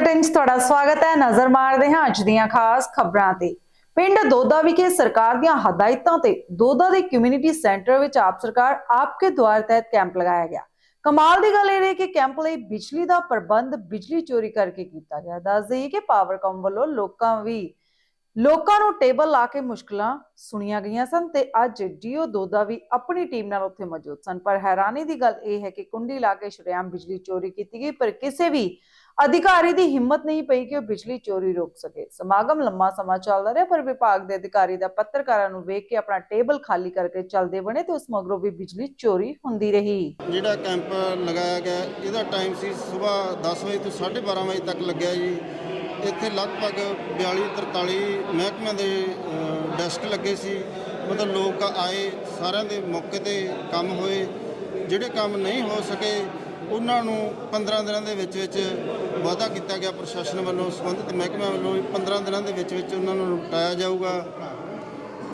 Bulletin 'ਚ ਤੁਹਾਡਾ ਸਵਾਗਤ ਹੈ। ਨਜ਼ਰ ਮਾਰਦੇ ਹਾਂ ਅੱਜ ਦੀਆਂ ਖਾਸ ਖਬਰਾਂ ਤੇ। ਪਿੰਡ ਦੋਦਾ ਵਿਖੇ ਸਰਕਾਰ ਦੀਆਂ ਹਦਾਇਤਾਂ ਤੇ ਦੋਦਾ ਦੇ ਕਮਿਊਨਿਟੀ ਸੈਂਟਰ ਵਿੱਚ ਆਪ ਸਰਕਾਰ ਆਪਕੇ ਦੁਆਰ ਤਹਿਤ ਕੈਂਪ ਲਗਾਇਆ ਗਿਆ। ਕਮਾਲ ਦੀ ਗੱਲ ਇਹ ਰਹੀ ਕਿ ਕੈਂਪ ਲਈ ਬਿਜਲੀ ਦਾ ਪ੍ਰਬੰਧ ਬਿਜਲੀ ਚੋਰੀ ਕਰਕੇ ਕੀਤਾ ਗਿਆ। ਦੱਸ ਦੇਈਏ ਕਿ ਪਾਵਰਕਾਮ ਵੱਲੋਂ ਲੋਕਾਂ ਵੀ ਲੋਕਾਂ ਨੂੰ ਟੇਬਲ ਲਾ ਕੇ ਮੁਸ਼ਕਲਾਂ ਸੁਣੀਆਂ ਗਈਆਂ ਸਨ ਤੇ ਅੱਜ ਡੀਓ ਦੋਦਾ ਵੀ ਆਪਣੀ ਟੀਮ ਨਾਲ ਉੱਥੇ ਮੌਜੂਦ ਸਨ। ਪਰ ਹੈਰਾਨੀ ਦੀ ਗੱਲ ਇਹ ਹੈ ਕਿ ਕੁੰਡੀ ਲਾ ਕੇ ਸ਼ਰੇਆਮ ਬਿਜਲੀ ਚੋਰੀ ਕੀਤੀ ਗਈ, ਪਰ ਕਿਸੇ ਵੀ ਅਧਿਕਾਰੀ ਦੀ ਹਿੰਮਤ ਨਹੀਂ ਪਈ ਕਿ ਉਹ ਬਿਜਲੀ ਚੋਰੀ ਰੋਕ ਸਕੇ। ਸਮਾਗਮ ਲੰਮਾ ਸਮਾਂ ਚੱਲਦਾ ਰਿਹਾ, ਪਰ ਵਿਭਾਗ ਦੇ ਅਧਿਕਾਰੀ ਦਾ ਪੱਤਰਕਾਰਾਂ ਨੂੰ ਵੇਖ ਕੇ ਆਪਣਾ ਟੇਬਲ ਖਾਲੀ ਕਰਕੇ ਚੱਲਦੇ ਬਣੇ ਤੇ ਉਸ ਮਗਰੋਂ ਵੀ ਬਿਜਲੀ ਚੋਰੀ ਹੁੰਦੀ ਰਹੀ। ਜਿਹੜਾ ਕੈਂਪ ਲਗਾਇਆ ਗਿਆ, ਇਹਦਾ ਟਾਈਮ ਸੀ ਸਵੇਰ 10 ਵਜੇ ਤੋਂ 12:30 ਵਜੇ ਤੱਕ ਲੱਗਿਆ ਜੀ। ਇੱਥੇ ਲਗਭਗ 42 43 ਮਹਿਕਮਿਆਂ ਦੇ ਡੈਸਕ ਲੱਗੇ ਸੀ। ਮਤਲਬ ਲੋਕ ਆਏ, ਸਾਰਿਆਂ ਦੇ ਮੌਕੇ ਤੇ ਕੰਮ ਹੋਏ। ਜਿਹੜੇ ਕੰਮ ਨਹੀਂ ਹੋ ਸਕੇ, ਉਹਨਾਂ ਨੂੰ 15 ਦਿਨਾਂ ਦੇ ਵਿੱਚ ਵਿੱਚ ਵਾਅਦਾ ਕੀਤਾ ਗਿਆ ਪ੍ਰਸ਼ਾਸਨ ਵੱਲੋਂ, ਸੰਬੰਧਿਤ ਮਹਿਕਮਿਆਂ ਵੱਲੋਂ ਵੀ 15 ਦਿਨਾਂ ਦੇ ਵਿੱਚ ਵਿੱਚ ਉਹਨਾਂ ਨੂੰ ਨਿਪਟਾਇਆ ਜਾਊਗਾ।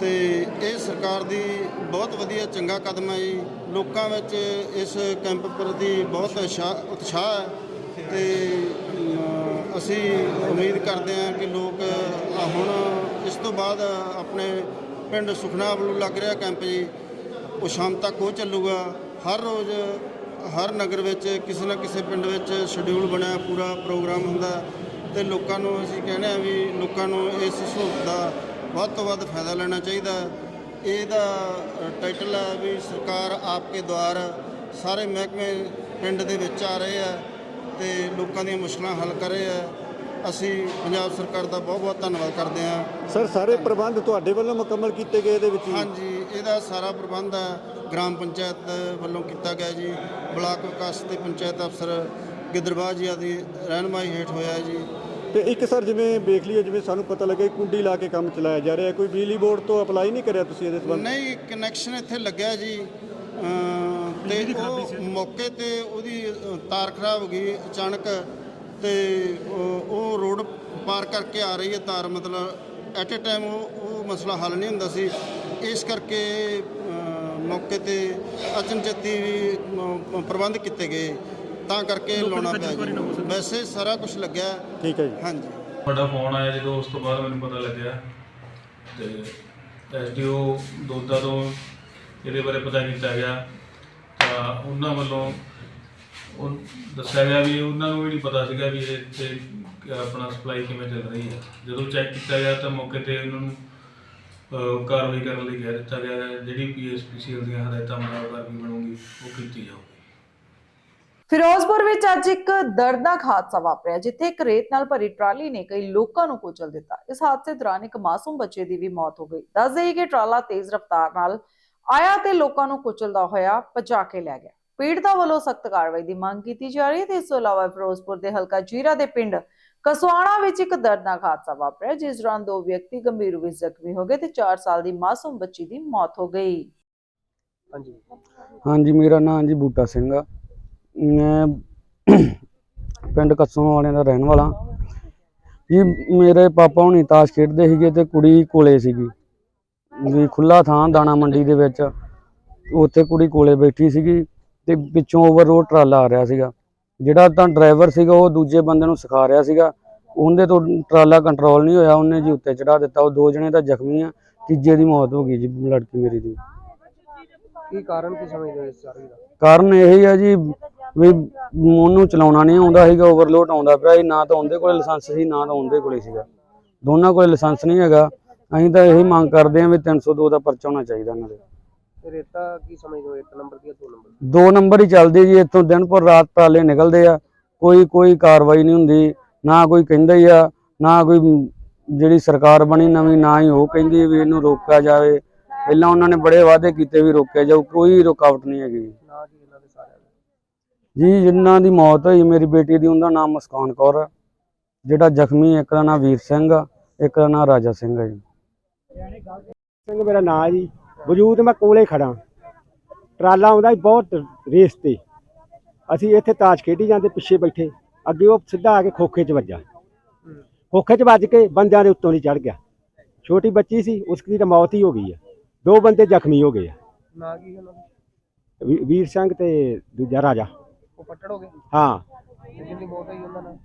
ਤੇ ਇਹ ਸਰਕਾਰ ਦੀ ਬਹੁਤ ਵਧੀਆ, ਚੰਗਾ ਕਦਮ ਹੈ ਜੀ। ਲੋਕਾਂ ਵਿੱਚ ਇਸ ਕੈਂਪ ਪ੍ਰਤੀ ਬਹੁਤ ਉਤਸ਼ਾਹ ਉਤਸ਼ਾਹ ਹੈ। ਤੇ ਅਸੀਂ ਉਮੀਦ ਕਰਦੇ ਹਾਂ ਕਿ ਲੋਕ ਹੁਣ ਇਸ ਤੋਂ ਬਾਅਦ ਆਪਣੇ ਪਿੰਡ ਸੁਖਨਾ ਵੱਲੋਂ ਲੱਗ ਰਿਹਾ ਕੈਂਪ ਜੀ, ਉਹ ਸ਼ਾਮ ਤੱਕ ਉਹ ਚੱਲੂਗਾ। ਹਰ ਰੋਜ਼, ਹਰ ਨਗਰ ਵਿੱਚ, ਕਿਸੇ ਨਾ ਕਿਸੇ ਪਿੰਡ ਵਿੱਚ ਸ਼ਡਿਊਲ ਬਣਿਆ, ਪੂਰਾ ਪ੍ਰੋਗਰਾਮ ਹੁੰਦਾ ਤੇ ਲੋਕਾਂ ਨੂੰ ਅਸੀਂ ਕਹਿੰਦੇ ਆ ਵੀ ਲੋਕਾਂ ਨੂੰ ਇਸ ਸਹੂਲਤ ਦਾ ਵੱਧ ਤੋਂ ਵੱਧ ਫਾਇਦਾ ਲੈਣਾ ਚਾਹੀਦਾ ਇਹਦਾ ਟਾਈਟਲ ਹੈ ਵੀ ਸਰਕਾਰ ਆਪਕੇ ਦੁਆਰ ਸਾਰੇ ਮਹਿਕਮੇ ਪਿੰਡ ਦੇ ਵਿੱਚ ਆ ਰਹੇ ਆ ਤੇ ਲੋਕਾਂ ਦੀਆਂ ਮੁਸ਼ਕਲਾਂ ਹੱਲ ਕਰ ਰਹੇ ਆ। ਅਸੀਂ ਪੰਜਾਬ ਸਰਕਾਰ ਦਾ ਬਹੁਤ ਬਹੁਤ ਧੰਨਵਾਦ ਕਰਦੇ ਹਾਂ। ਸਰ ਸਾਰੇ ਪ੍ਰਬੰਧ ਤੁਹਾਡੇ ਵੱਲੋਂ ਮੁਕੰਮਲ ਕੀਤੇ ਗਏ ਇਹਦੇ ਵਿੱਚ? ਹਾਂਜੀ ਇਹਦਾ ਸਾਰਾ ਪ੍ਰਬੰਧ ਹੈ ਗ੍ਰਾਮ ਪੰਚਾਇਤ ਵੱਲੋਂ ਕੀਤਾ ਗਿਆ ਜੀ। ਬਲਾਕ ਵਿਕਾਸ ਤੇ ਪੰਚਾਇਤ ਅਫਸਰ ਗਿੱਦੜਬਾਹ ਜੀ ਦੀ ਰਹਿਨਮਾਈ ਹੇਠ ਹੋਇਆ ਜੀ। ਤੇ ਇੱਕ ਸਰ ਜਿਵੇਂ ਵੇਖ ਲਈਏ ਜਿਵੇਂ ਸਾਨੂੰ ਪਤਾ ਲੱਗਾ ਕੁੰਡੀ ਲਾ ਕੇ ਕੰਮ ਚਲਾਇਆ ਜਾ ਰਿਹਾ। ਕੋਈ ਬਿਜਲੀ ਬੋਰਡ ਤੋਂ ਅਪਲਾਈ ਨਹੀਂ ਕਰਿਆ ਤੁਸੀਂ ਇਹਦੇ ਸੰਬੰਧ? ਨਹੀਂ ਕਨੈਕਸ਼ਨ ਇੱਥੇ ਲੱਗਿਆ ਜੀ। ਤੇ ਉਹ ਮੌਕੇ ਤੇ ਉਹਦੀ ਤਾਰ ਖਰਾਬ ਹੋ ਗਈ ਅਚਾਨਕ ਤੇ ਉਹ ਰੋਡ ਪਾਰ ਕਰਕੇ ਆ ਰਹੀ ਹੈ ਤਾਰ ਮਤਲਬ ਐਟ ਅ ਟਾਈਮ ਉਹ ਮਸਲਾ ਹੱਲ ਨਹੀਂ ਹੁੰਦਾ ਸੀ। ਇਸ ਕਰਕੇ ਮੌਕੇ ਤੇ ਅਚਨਚੇਤੀ ਪ੍ਰਬੰਧ ਕੀਤੇ ਗਏ। ਤਾਂ ਕਰਕੇ ਲਾਉਣਾ ਪਿਆ ਜੀ। ਵੈਸੇ ਸਾਰਾ ਕੁਝ ਲੱਗਿਆ। ਠੀਕ ਹੈ ਜੀ। ਹਾਂਜੀ। ਤੁਹਾਡਾ ਫੋਨ ਆਇਆ ਜਦੋਂ ਉਸ ਤੋਂ ਬਾਅਦ ਮੈਨੂੰ ਪਤਾ ਲੱਗਿਆ। ਤੇ ਐਸਡੀਓ ਦੋਦਾ ਤੋਂ ਇਹਦੇ ਬਾਰੇ ਪਤਾ ਕੀਤਾ ਗਿਆ। ਉਹਨਾਂ ਵੱਲੋਂ ਉਹ ਦੱਸਿਆ ਗਿਆ ਵੀ ਉਹਨਾਂ ਨੂੰ ਵੀ ਨਹੀਂ ਪਤਾ ਸੀਗਾ ਵੀ ਇਹ ਤੇ ਆਪਣਾ ਸਪਲਾਈ ਕਿਵੇਂ ਚੱਲ ਰਹੀ ਹੈ। ਜਦੋਂ ਚੈੱਕ ਕੀਤਾ ਗਿਆ ਤਾਂ ਮੌਕੇ ਤੇ ਉਹਨਾਂ ਨੂੰ ਅਹ, ਕਾਰਵਾਈ ਕਰਨ ਲਈ ਕਹਿ ਦਿੱਤਾ ਗਿਆ ਹੈ। ਜਿਹੜੀ ਪੀਐਸਪੀਸੀਐਲ ਦੀਆਂ ਹਦਾਇਤਾਂ ਮੁਤਾਬਕ ਕਾਰਵਾਈ ਬਣੂਗੀ ਉਹ ਕੀਤੀ ਜਾਊਗੀ। ਫਿਰੋਜ਼ਪੁਰ ਵਿੱਚ ਅੱਜ ਇੱਕ ਦਰਦਨਾਕ ਹਾਦਸਾ ਵਾਪਰਿਆ ਜਿੱਥੇ ਇੱਕ ਰੇਤ ਨਾਲ ਭਰੀ ਟਰਾਲੀ ਨੇ ਕਈ ਲੋਕਾਂ ਨੂੰ ਕੁਚਲ ਦਿੱਤਾ। ਇਸ ਹਾਦਸੇ ਦੌਰਾਨ ਇੱਕ ਮਾਸੂਮ ਬੱਚੇ ਦੀ ਵੀ ਮੌਤ ਹੋ ਗਈ। ਦੱਸ ਦੇਈਏ ਕਿ ਟਰਾਲਾ ਤੇਜ਼ ਰਫ਼ਤਾਰ ਨਾਲ ਆਇਆ ਤੇ ਲੋਕਾਂ ਨੂੰ ਕੁਚਲਦਾ ਹੋਇਆ ਭਜਾ ਕੇ ਲੈ ਗਿਆ। ਪੀੜਤਾਂ ਵੱਲੋਂ ਸਖਤ ਕਾਰਵਾਈ ਦੀ ਮੰਗ ਕੀਤੀ ਜਾ ਰਹੀ ਹੈ ਤੇ ਇਸ ਤੋਂ ਇਲਾਵਾ ਫਿਰੋਜ਼ਪੁਰ ਦੇ ਹਲਕਾ ਜੀਰਾ ਦੇ ਪਿੰਡ ਕਸਵਾਣਾ ਵਿੱਚ ਇੱਕ ਦਰਦਨਾਕ ਹਾਦਸਾ ਵਾਪਰਿਆ ਜਿਸ ਦੌਰਾਨ ਦੋ ਵਿਅਕਤੀ ਗੰਭੀਰ ਰੂਪ ਵਿੱਚ ਜ਼ਖਮੀ ਹੋ ਗਏ ਤੇ 4 ਸਾਲ ਦੀ ਮਾਸੂਮ ਬੱਚੀ ਦੀ ਮੌਤ ਹੋ ਗਈ। ਹਾਂਜੀ। ਮੇਰਾ ਨਾਮ ਜੀ ਬੂਟਾ ਸਿੰਘ ਆ। ਮੈਂ ਪਿੰਡ ਕੱਸੋਂ ਵਾਲਿਆਂ ਦਾ ਰਹਿਣ ਵਾਲਾ। ਜੀ ਮੇਰੇ ਪਾਪਾ ਹੁਣੀ ਤਾਸ਼ ਖੇਡਦੇ ਸੀਗੇ ਤੇ ਕੁੜੀ ਕੋਲੇ ਸੀਗੀ। ਵੀ ਖੁੱਲਾ ਥਾਂ ਦਾਣਾ ਮੰਡੀ ਦੇ ਵਿੱਚ। ਉੱਥੇ ਕੁੜੀ ਕੋਲੇ ਬੈਠੀ ਸੀਗੀ ਤੇ ਪਿੱਛੋਂ ਓਵਰ ਰੋਡ ਟਰਾਲਾ ਆ ਰਿਹਾ ਸੀਗਾ। ਜਿਹੜਾ ਤਾਂ ਡਰਾਈਵਰ ਸੀਗਾ ਉਹ ਦੂਜੇ ਬੰਦੇ ਨੂੰ ਸਿਖਾ ਰਿਹਾ ਸੀਗਾ। ਉਹਦੇ ਤੋਂ ਟਰਾਲਾ ਕੰਟਰੋਲ ਨਹੀਂ ਹੋਇਆ ਉਹਨੇ ਜੀ ਉੱਤੇ ਚੜਾ ਦਿੱਤਾ। ਉਹ ਦੋ ਜਣੇ ਤਾਂ ਜ਼ਖਮੀ ਆ ਤੀਜੇ ਦੀ ਮੌਤ ਹੋ ਗਈ ਜੀ ਲੜਕੀ ਮੇਰੀ ਦੀ। ਕੀ ਕਾਰਨ ਕੀ ਸਮਝਦੇ ਹੋ ਇਸ ਸਾਰੀ ਦਾ? ਕਾਰਨ ਇਹ ਹੀ ਆ ਜੀ ਵੀ ਉਹਨੂੰ ਚਲਾਉਣਾ ਨਹੀਂ ਆਉਂਦਾ ਸੀਗਾ ਓਵਰਲੋਡ ਆਉਂਦਾ ਪਿਆ ਸੀ। ਨਾ ਤਾਂ ਉਹਦੇ ਕੋਲੇ ਲਾਇਸੈਂਸ ਸੀ ਨਾ ਤਾਂ ਉਹਦੇ ਕੋਲੇ ਸੀਗਾ। ਦੋਨਾਂ ਕੋਲੇ ਲਾਇਸੈਂਸ ਨਹੀਂ ਹੈਗਾ। ਅਸੀਂ ਤਾਂ ਇਹੀ ਮੰਗ ਕਰਦੇ ਹਾਂ ਵੀ 302 ਦਾ ਪਰਚਾ ਹੋਣਾ ਚਾਹੀਦਾ ਇਹਨਾਂ ਦੇ। ਤੇ ਰੇਤਾ ਕੀ ਸਮਝਦੇ ਹੋ? ਇੱਕ ਨੰਬਰ ਦੀ ਜਾਂ ਦੋ ਨੰਬਰ ਦੀ? ਦੋ ਨੰਬਰ ਹੀ ਚੱਲਦੇ ਜੀ ਇੱਥੋਂ ਦਿਨ ਪਰ ਰਾਤ ਟਰਾਲੇ ਨਿਕਲਦੇ ਆ। ਕੋਈ ਕੋਈ ਕਾਰਵਾਈ ਨਹੀਂ ਹੁੰਦੀ ਨਾ ਕੋਈ ਕਹਿੰਦਾ ਹੀ ਆ ਨਾ ਕੋਈ ਮ, ਜਿਹੜੀ ਸਰਕਾਰ ਬਣੀ ਨਵੀਂ ਨਾ ਹੀ ਉਹ ਕਹਿੰਦੀ ਵੀ ਇਹਨੂੰ ਰੋਕਿਆ ਜਾਵੇ। ਪਹਿਲਾਂ ਉਹਨਾਂ ਨੇ ਬੜੇ ਵਾਅਦੇ ਕੀਤੇ ਵੀ ਰੋਕਿਆ ਜਾਊ ਕੋਈ ਰੁਕਾਵਟ ਨਹੀਂ ਹੈਗੀ। ਨਾ ਕੀ ਇਹਨਾਂ ਦੇ ਸਾਰਿਆਂ ਦੇ। ਜੀ ਜਿਨ੍ਹਾਂ ਦੀ ਮੌਤ ਹੋਈ ਮੇਰੀ ਬੇਟੀ ਦੀ ਉਹਦਾ ਨਾਮ ਮੁਸਕਾਨ ਕੌਰ ਆ। ਜਿਹੜਾ ਜ਼ਖਮੀ ਇੱਕ ਦਾ ਨਾਮ ਵੀਰ ਸਿੰਘ ਆ ਇੱਕ ਦਾ ਨਾਮ ਰਾਜਾ ਸਿੰਘ ਆ ਜੀ। ਸਿੰਘ ਮੇਰਾ ਨਾਂ ਜੀ। ਵਜੂਦ ਮੈਂ ਕੋਲੇ ਖੜਾ ਟਰਾਲਾ ਆਉਂਦਾ ਸੀ ਬਹੁਤ ਰੇਸ ਤੇ। ਅਸੀਂ ਇੱਥੇ ਤਾਸ਼ ਖੇਡੀ ਜਾਂਦੇ ਪਿੱਛੇ ਬੈਠੇ। ਅੱਗੇ ਉਹ ਸਿੱਧਾ ਆ ਕੇ ਖੋਖੇ 'ਚ ਵੱਜਾ। ਖੋਖੇ 'ਚ ਵੱਜ ਕੇ ਬੰਦਿਆਂ ਦੇ ਉੱਤੋਂ ਦੀ ਚੜ ਗਿਆ। ਛੋਟੀ ਬੱਚੀ ਸੀ ਉਸ ਦੀ ਤਾਂ ਮੌਤ ਹੀ ਹੋ ਗਈ ਹੈ ਦੋ ਬੰਦੇ ਜ਼ਖਮੀ ਹੋ ਗਏ ਆ। ਨਾ ਕੀ ਵੀਰ ਸਿੰਘ ਤੇ ਦੂਜਾ ਰਾਜਾ। ਉਹ ਪੱਟੜ ਹੋ ਗਏ? ਹਾਂ। ਜਿੰਨੀ ਮੌਤ ਹੋਈ ਉਹਨਾਂ ਨਾਲ?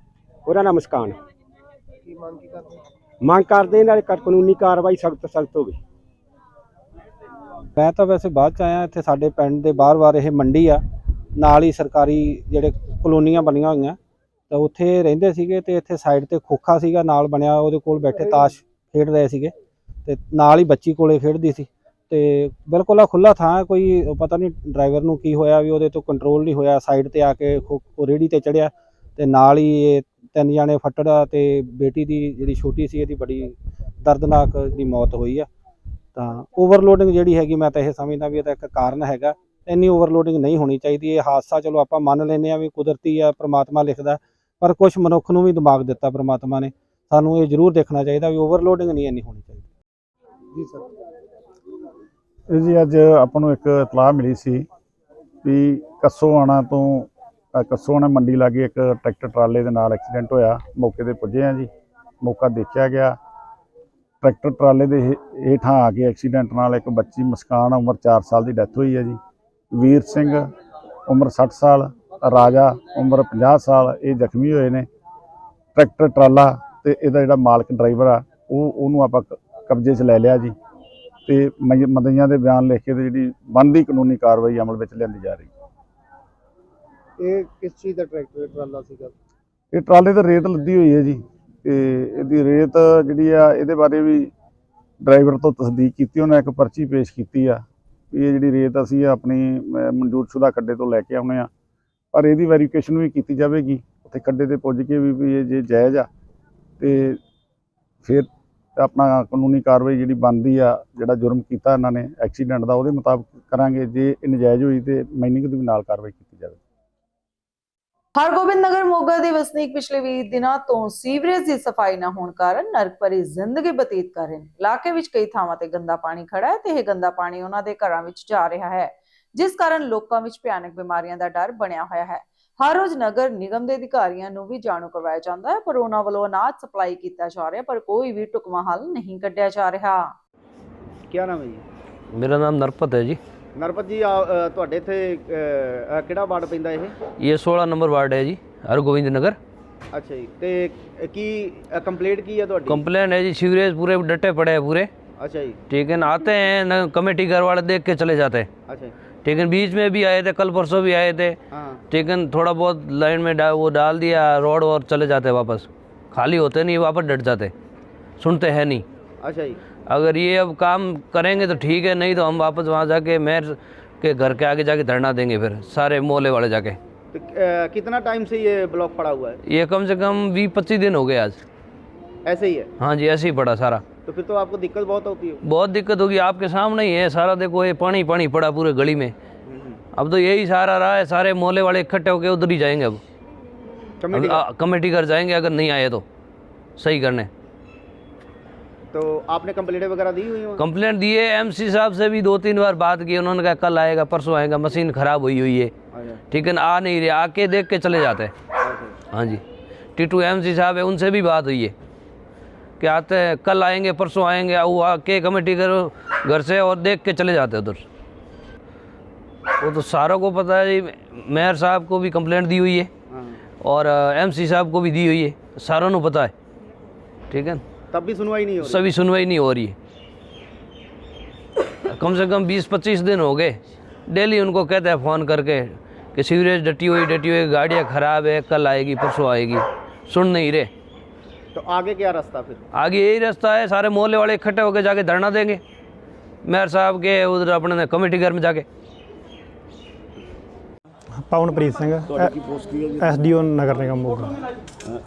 ਉਹਦਾ ਨਾਮ ਮੁਸਕਾਨ। ਕੀ ਮੰਗ ਕੀ ਕਰਦੇ? ਮੰਗ ਕਰਦੇ ਇਹਨਾਂ ਦੇ ਕਾਨੂੰਨੀ ਕਾਰਵਾਈ ਸਖਤ ਸਖਤ ਹੋਵੇ। ਮੈਂ ਤਾਂ ਵੈਸੇ ਬਾਅਦ ਚ ਆਇਆ ਇੱਥੇ ਸਾਡੇ ਪਿੰਡ ਦੇ ਬਾਹਰ-ਬਾਹਰ ਇਹ ਮੰਡੀ ਆ ਨਾਲ ਹੀ ਸਰਕਾਰੀ ਜਿਹੜੇ ਕਲੋਨੀਆਂ ਬਣੀਆਂ ਹੋਈਆਂ ਤਾਂ ਉੱਥੇ ਰਹਿੰਦੇ ਸੀਗੇ ਤੇ ਇੱਥੇ ਸਾਈਡ ਤੇ ਖੋਖਾ ਸੀਗਾ ਨਾਲ ਬਣਿਆ ਉਹਦੇ ਕੋਲ ਬੈਠੇ ਤਾਸ਼ ਖੇਡ ਰਹੇ ਸੀਗੇ ਤੇ ਨਾਲ ਹੀ ਬੱਚੀ ਕੋਲੇ ਖੇਡਦੀ ਸੀ ਤੇ ਬਿਲਕੁਲ ਆ ਖੁੱਲਾ ਥਾਂ ਹੈ, ਕੋਈ ਪਤਾ ਨਹੀਂ ਡਰਾਈਵਰ ਨੂੰ ਕੀ ਹੋਇਆ ਵੀ ਉਹਦੇ ਤੋਂ ਕੰਟਰੋਲ ਨਹੀਂ ਹੋਇਆ ਸਾਈਡ ਤੇ ਆ ਕੇ ਖੋ- ਉਹ ਰੇਹੜੀ ਤੇ ਚੜਿਆ ਤੇ ਨਾਲ ਹੀ ਇਹ ਤਿੰਨ ਜਾਣੇ ਫੱਟੜ ਤੇ ਬੇਟੀ ਦੀ ਜਿਹੜੀ ਛੋਟੀ ਸੀ ਇਹਦੀ ਬੜੀ ਦਰਦਨਾਕ ਦੀ ਮੌਤ ਹੋਈ ਆ। ਤਾਂ ਓਵਰਲੋਡਿੰਗ ਜਿਹੜੀ ਹੈਗੀ ਮੈਂ ਤਾਂ ਇਹ ਸਮਝਦਾ ਵੀ ਇਹਦਾ ਇੱਕ ਕਾਰਨ ਹੈਗਾ। ਇੰਨੀ ਓਵਰਲੋਡਿੰਗ ਨਹੀਂ ਹੋਣੀ ਚਾਹੀਦੀ। ਇਹ ਹਾਦਸਾ ਚਲੋ ਆਪਾਂ ਮੰਨ ਲੈਂਦੇ ਆ ਵੀ ਕੁਦਰਤੀ ਆ, ਪ੍ਰਮਾਤਮਾ ਲਿਖਦਾ, ਪਰ ਕੁਝ ਮਨੁੱਖ ਨੂੰ ਵੀ ਦਿਮਾਗ ਦਿੱਤਾ ਪ੍ਰਮਾਤਮਾ ਨੇ। ਸਾਨੂੰ ਇਹ ਜ਼ਰੂਰ ਦੇਖਣਾ ਚਾਹੀਦਾ ਵੀ ਓਵਰਲੋਡਿੰਗ ਨਹੀਂ ਇੰਨੀ ਹੋਣੀ ਚਾਹੀਦੀ। ਜੀ ਸਰ। ਜੀ ਅੱਜ ਆਪਾਂ ਨੂੰ ਇੱਕ ਇਤਲਾਹ ਮਿਲੀ ਸੀ ਵੀ ਕੱਸੋਆਣਾ ਤੋਂ ਅ, ਕੱਸੋਆਣਾ ਮੰਡੀ ਲਾਗੇ ਇੱਕ ਟਰੈਕਟਰ ਟਰਾਲੇ ਦੇ ਨਾਲ ਐਕਸੀਡੈਂਟ ਹੋਇਆ। ਮੌਕੇ ਤੇ ਪੁੱਜੇ ਆ ਜੀ। ਮੌਕਾ ਦੇਖਿਆ ਗਿਆ। ਟਰੈਕਟਰ ਟਰਾਲੇ ਦੇ ਹੇਠਾਂ ਆ ਕੇ ਐਕਸੀਡੈਂਟ ਨਾਲ ਇੱਕ ਬੱਚੀ ਮਸਕਾਨ ਉਮਰ 4 ਸਾਲ ਦੀ ਡੈਥ ਹੋਈ ਹੈ ਜੀ। ਵੀਰ ਸਿੰਘ ਉਮਰ 60 ਸਾਲ ਰਾਜਾ ਉਮਰ 50 ਸਾਲ ਇਹ ਜ਼ਖਮੀ ਹੋਏ ਨੇ। ਟਰੈਕਟਰ ਟਰਾਲਾ ਤੇ ਇਹਦਾ ਜਿਹੜਾ ਮਾਲਕ ਡਰਾਈਵਰ ਆ ਉਹ ਉਹਨੂੰ ਆਪਾਂ ਕ- ਕਬਜ਼ੇ 'ਚ ਲੈ ਲਿਆ ਜੀ। ਤੇ ਮਈ- ਮਦਈਆਂ ਦੇ ਬਿਆਨ ਲਿਖ ਕੇ ਤੇ ਜਿਹੜੀ ਬੰਦੀ ਕਾਨੂੰਨੀ ਕਾਰਵਾਈ ਅਮਲ ਵਿੱਚ ਲਿਆਂਦੀ ਜਾ ਰਹੀ ਇਹ ਕਿਸ ਚੀਜ਼ ਦਾ ਟਰੈਕਟਰ ਟਰਾਲਾ ਸੀਗਾ? ਇਹ ਟਰਾਲੇ ਤੇ ਰੇਤ ਲੱਦੀ ਹੋਈ ਹੈ ਜੀ। ਤੇ ਇਹਦੀ ਰੇਤ ਜਿਹੜੀ ਆ ਇਹਦੇ ਬਾਰੇ ਵੀ ਡਰਾਈਵਰ ਤੋਂ ਤਸਦੀਕ ਕੀਤੀ ਉਹਨਾਂ ਇੱਕ ਪਰਚੀ ਪੇਸ਼ ਕੀਤੀ ਆ ਵੀ ਇਹ ਜਿਹੜੀ ਰੇਤ ਅਸੀਂ ਆਪਣੀ ਅਹ, ਮਨਜ਼ੂਰਸ਼ੁਦਾ ਖੱਡੇ ਤੋਂ ਲੈ ਕੇ ਆਉਣੇ ਆ। ਪਰ ਇਹਦੀ ਵੈਰੀਫਿਕੇਸ਼ਨ ਵੀ ਕੀਤੀ ਜਾਵੇਗੀ। ਉੱਥੇ ਖੱਡੇ ਤੇ ਪੁੱਜ ਕੇ ਵੀ ਇਹ ਜੇ ਜਾਇਜ਼ ਆ ਤੇ ਫਿਰ ਆਪਣਾ ਕਾਨੂੰਨੀ ਕਾਰਵਾਈ ਜਿਹੜੀ ਬਣਦੀ ਆ ਜਿਹੜਾ ਜੁਰਮ ਕੀਤਾ ਇਹਨਾਂ ਨੇ ਐਕਸੀਡੈਂਟ ਦਾ ਉਹਦੇ ਮੁਤਾਬਕ ਕਰਾਂਗੇ। ਜੇ ਇਹ ਨਜਾਇਜ਼ ਹੋਈ ਤੇ ਮਾਈਨਿੰਗ ਦੇ ਵੀ ਨਾਲ ਕਾਰਵਾਈ ਕੀਤੀ ਜਾਵੇ। ਹਰਗੋਬਿੰਦ ਨਗਰ ਮੋਗਾ ਦੇ ਵਸਨੀਕ ਪਿਛਲੇ 20 ਦਿਨਾਂ ਤੋਂ ਸੀਵਰੇਜ ਦੀ ਸਫ਼ਾਈ ਨਾ ਹੋਣ ਕਾਰਨ ਨਰਕ ਭਰੀ ਜ਼ਿੰਦਗੀ ਬਤੀਤ ਕਰ ਰਹੇ ਨੇ। ਇਲਾਕੇ ਵਿੱਚ ਕਈ ਥਾਵਾਂ ਤੇ ਗੰਦਾ ਪਾਣੀ ਖੜਾ ਹੈ ਤੇ ਇਹ ਗੰਦਾ ਪਾਣੀ ਉਹਨਾਂ ਦੇ ਘਰਾਂ ਵਿੱਚ ਜਾ ਰਿਹਾ ਹੈ ਜਿਸ ਕਾਰਨ ਲੋਕਾਂ ਵਿੱਚ ਭਿਆਨਕ ਬਿਮਾਰੀਆਂ ਦਾ ਡਰ ਬਣਿਆ ਹੋਇਆ ਹੈ। ਹਰ ਰੋਜ਼ ਨਗਰ ਨਿਗਮ ਦੇ ਅਧਿਕਾਰੀਆਂ ਨੂੰ ਵੀ ਜਾਣੂ ਕਰਵਾਇਆ ਜਾਂਦਾ ਹੈ ਪਰ ਉਹਨਾਂ ਵੱਲੋਂ ਅਨਾਜ ਸਪਲਾਈ ਕੀਤਾ ਜਾ ਰਿਹਾ ਪਰ ਕੋਈ ਵੀ ਟੁਕਮਾ ਹੱਲ ਨਹੀਂ ਕੱਢਿਆ ਜਾ ਰਿਹਾ। ਕੀ ਨਾਮ ਹੈ ਜੀ? ਮੇਰਾ ਨਾਮ ਨਰਪਤ ਹੈ ਜੀ। ਨਰਪਤ ਜੀ ਆ, ਅ, ਤੁਹਾਡੇ ਇੱਥੇ ਅ, ਅ, ਕਿਹੜਾ ਵਾਰਡ ਪੈਂਦਾ ਇਹ ਇਹ 16 ਨੰਬਰ ਵਾਰਡ ਹੈ ਜੀ ਹਰਗੋਬਿੰਦ ਨਗਰ ਅੱਛਾ ਜੀ ਤੇ ਕੀ ਕੰਪਲੀਟ ਕੀ ਹੈ ਤੁਹਾਡੀ कंप्लेन है जी सीवरेज पूरे डटे पड़े हैं पूरे ਅੱਛਾ ਜੀ ठीक है ना आते हैं न कमेटी घर वाले देख के चले जाते हैं ਅੱਛਾ ਜੀ ठीक है बीच में भी आए थे कल परसों भी आए थे ਹਾਂ ठीक है थोड़ा बहुत लाइन में डा, वो डाल दिया रोड और चले जाते हैं वापस खाली होते नहीं वापस डट जाते सुनते हैं नहीं ਅੱਛਾ ਜੀ अगर ये अब काम करेंगे तो ठीक है नहीं तो हम वापस वहाँ जाके मेयर के घर के आगे जाके धरना देंगे फिर सारे मोहल्ले वाले जाके। तो कितना टाइम से ये ब्लॉक पड़ा हुआ है? ये कम से कम बीस पच्चीस दिन हो गए आज। ऐसे ही है? हाँ जी ऐसे ही पड़ा सारा। तो फिर तो आपको दिक्कत बहुत होती है बहुत दिक्कत होगी आपके सामने ही है सारा देखो ये पानी पानी पड़ा पूरे गली में। अब तो यही सारा रहा है सारे मोहल्ले वाले इकट्ठे होकर उधर ही जाएँगे अब। कमेटी अब, कमेटी घर जाएँगे अगर नहीं आए तो सही करने। तो आपने कंप्लेंट वगैरह दी हुई है? कंप्लेंट दिए एमसी साहब से भी दो तीन बार बात की उन्होंने कहा कल आएगा परसों आएगा मशीन खराब हुई हुई है। अच्छा। ठीक है ना आ नहीं रहे आके देख के चले जाते हैं। अच्छा। हाँ जी। टीटू एमसी साहब है उनसे भी बात हुई है। कि आते हैं कल आएँगे परसों आएँगे वो आके कमेटी करो घर से और देख के चले जाते उधर। वो तो सारों को पता है जी मेयर साहब को भी कंप्लेंट दी हुई है हाँ। और एमसी साहब को भी दी हुई है सारों को पता है। ठीक है तब भी सुनवाई नहीं हो रही। सभी सुनवाई नहीं हो रही। है कम से कम 20-25 दिन हो गए। डेली उनको कहते हैं फ़ोन करके कि सीवरेज डटी हुई डटी हुई गाड़ियाँ ख़राब है कल आएगी परसों आएगी। सुन नहीं रहे। तो आगे क्या रास्ता फिर? आगे यही रास्ता है सारे मोहल्ले वाले इकट्ठे होकर जाके धरना देंगे। मेयर साहब के उधर अपने कमेटी घर में जाके। ਪਵਨਪ੍ਰੀਤ ਸਿੰਘ ਤੁਹਾਡੀ ਕੀ ਪੋਸਟ ਕੀ ਹੈ ਜੀ? ਐਸਡੀਓ ਨਗਰ ਨਿਗਮ ਮੋਗਾ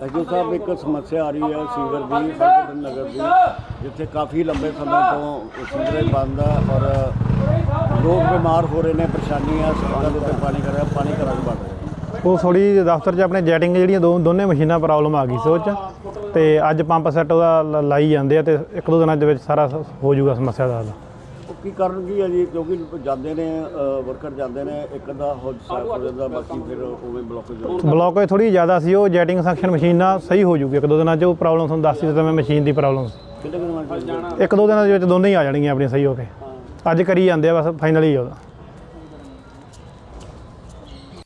ਅਜੋ ਸਾਹਿਬ ਇੱਕ ਸਮੱਸਿਆ ਆ ਰਹੀ ਹੈ ਸੀਵਰ ਦੀ ਹਰਗੋਬਿੰਦ ਨਗਰ ਦੀ ਜਿੱਥੇ ਕਾਫੀ ਲੰਬੇ ਸਮੇਂ ਤੋਂ ਸੀਵਰੇਜ ਬੰਦ ਆ ਔਰ ਲੋਕ ਬਿਮਾਰ ਹੋ ਰਹੇ ਨੇ ਪਰੇਸ਼ਾਨੀਆਂ ਸੜਕਾਂ ਦੇ ਉੱਤੇ ਪਾਣੀ ਕਰ ਰਿਹਾ ਪਾਣੀ ਘਰਾਂ 'ਚ ਵੜ ਰਿਹਾ ਉਹ ਥੋੜੀ ਦਫ਼ਤਰ 'ਚ ਆਪਣੇ ਜੈਟਿੰਗ ਜਿਹੜੀਆਂ ਦੋ ਦੋਨੇ ਮਸ਼ੀਨਾਂ ਪ੍ਰੋਬਲਮ ਆ ਗਈ ਸੀ ਉਹ 'ਚ ਤੇ ਅੱਜ ਪੰਪ ਸੈੱਟ ਉਹਦਾ ਲਾਈ ਜਾਂਦੇ ਆ ਤੇ ਇੱਕ ਦੋ ਦਿਨਾਂ ਦੇ ਵਿੱਚ ਸਾਰਾ ਹੋ ਜਾਊਗਾ ਸਮੱਸਿਆ ਦਾ ਹੱਲ। ਕੀ ਕਾਰਨ ਕੀ ਹੈ ਜੀ? ਕਿਉਂਕਿ ਜਾਂਦੇ ਨੇ ਵਰਕਰ ਜਾਂਦੇ ਨੇ ਇੱਕ ਦਾ ਹੋ ਸਾਫ਼ ਹੋ ਜਾਂਦਾ ਬਾਕੀ ਫਿਰ ਉਵੇਂ ਬਲੌਕੇਜ ਹੋ ਬਲੌਕੇਜ ਥੋੜੀ ਜ਼ਿਆਦਾ ਸੀ ਉਹ ਜੈਟਿੰਗ ਸੈਕਸ਼ਨ ਮਸ਼ੀਨ ਨਾਲ ਸਹੀ ਹੋ ਜਾਊਗੀ ਇੱਕ ਦੋ ਦਿਨਾਂ 'ਚ ਉਹ ਪ੍ਰੋਬਲਮ ਤੁਹਾਨੂੰ ਦੱਸ ਦਿੱਤਾ ਮੈਂ ਮਸ਼ੀਨ ਦੀ ਪ੍ਰੋਬਲਮ ਕਿੰਨੇ ਕੁ ਦਿਨਾਂ 'ਚ ਚੱਲਦਾ? ਇੱਕ ਦੋ ਦਿਨਾਂ ਦੇ ਵਿੱਚ ਦੋਨੇ ਹੀ ਆ ਜਾਣਗੀਆਂ ਆਪਣੀਆਂ ਸਹੀ ਹੋ ਕੇ। ਅੱਜ ਕਰੀ ਜਾਂਦੇ ਆ ਬਸ ਫਾਈਨਲੀ ਉਹਦਾ।